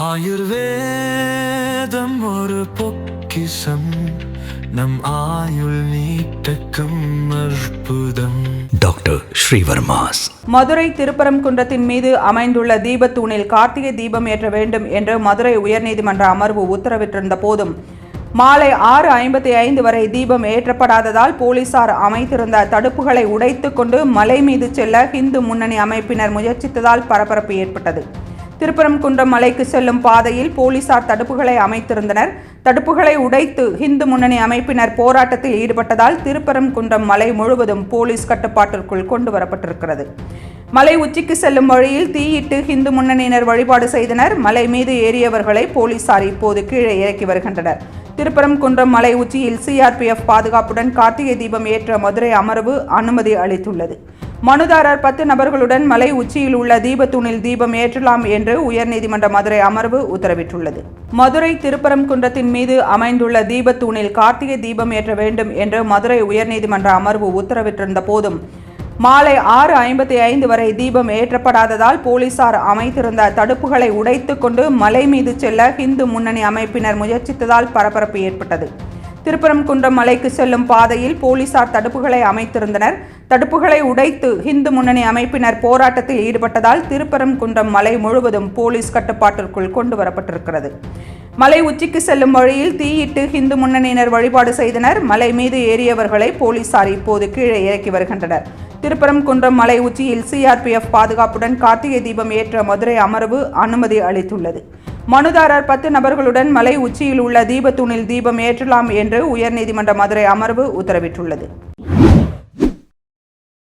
ஆயுர்வேதம் ஒரு பொக்கிசம் நம் ஆயுள் நீட்டக்கும் அற்புதம். டாக்டர் ஸ்ரீவர்மாஸ். மதுரை திருப்பரங்குன்றத்தின் மீது அமைந்துள்ள தீபத்தூணில் கார்த்திகை தீபம் ஏற்ற வேண்டும் என்று மதுரை உயர்நீதிமன்ற அமர்வு உத்தரவிட்டிருந்த போதும் மாலை ஆறு ஐம்பத்தி ஐந்து வரை தீபம் ஏற்றப்படாததால் போலீசார் அமைத்திருந்த தடுப்புகளை உடைத்து கொண்டு மலை மீது செல்ல இந்து முன்னணி அமைப்பினர் முயற்சித்ததால் பரபரப்பு ஏற்பட்டது. திருப்பரங்குன்றம் மலைக்கு செல்லும் பாதையில் போலீசார் தடுப்புகளை அமைத்திருந்தனர். தடுப்புகளை உடைத்து இந்து முன்னணி அமைப்பினர் போராட்டத்தில் ஈடுபட்டதால் திருப்பரங்குன்றம் மலை முழுவதும் போலீஸ் கட்டுப்பாட்டிற்குள் கொண்டு வரப்பட்டிருக்கிறது மலை உச்சிக்கு செல்லும் வழியில் தீயிட்டு இந்து முன்னணியினர் வழிபாடு செய்தனர். மலை மீது ஏறியவர்களை போலீசார் இப்போது கீழே இறக்கி வருகின்றனர். திருப்பரங்குன்றம் மலை உச்சியில் சிஆர்பிஎஃப் பாதுகாப்புடன் கார்த்திகை தீபம் ஏற்ற மதுரை அமர்வு அனுமதி அளித்துள்ளது. மனுதாரர் பத்து நபர்களுடன் மலை உச்சியில் உள்ள தீபத்தூணில் தீபம் ஏற்றலாம் என்று உயர்நீதிமன்ற மதுரை அமர்வு உத்தரவிட்டுள்ளது. மதுரை திருப்பரங்குன்றத்தின் மீது அமைந்துள்ள தீபத்தூணில் கார்த்திகை தீபம் ஏற்ற வேண்டும் என்று மதுரை உயர்நீதிமன்ற அமர்வு உத்தரவிட்டிருந்த போதும் மாலை ஆறு ஐம்பத்தி ஐந்து வரை தீபம் ஏற்றப்படாததால் போலீசார் அமைத்திருந்த தடுப்புகளை உடைத்துக்கொண்டு மலை மீது செல்ல ஹிந்து முன்னணி அமைப்பினர் முயற்சித்ததால் பரபரப்பு ஏற்பட்டது. திருப்பரங்குன்றம் மலைக்கு செல்லும் பாதையில் போலீசார் தடுப்புகளை அமைத்திருந்தனர். தடுப்புகளை உடைத்து இந்து முன்னணி அமைப்பினர் போராட்டத்தில் ஈடுபட்டதால் திருப்பரங்குன்றம் மலை முழுவதும் போலீஸ் கட்டுப்பாட்டிற்குள் கொண்டு வரப்பட்டிருக்கிறது. மலை உச்சிக்கு செல்லும் வழியில் தீயிட்டு இந்து முன்னணியினர் வழிபாடு செய்தனர். மலை மீது ஏறியவர்களை போலீசார் இப்போது கீழே இறக்கி வருகின்றனர். திருப்பரங்குன்றம் மலை உச்சியில் சிஆர்பிஎஃப் பாதுகாப்புடன் கார்த்திகை தீபம் ஏற்ற மதுரை அமர்வு அனுமதி அளித்துள்ளது. மனுதாரர் பத்து நபர்களுடன் மலை உச்சியில் உள்ள தீபத்தூணில் தீபம் ஏற்றலாம் என்று உயர்நீதிமன்ற மதுரை அமர்வு உத்தரவிட்டுள்ளது.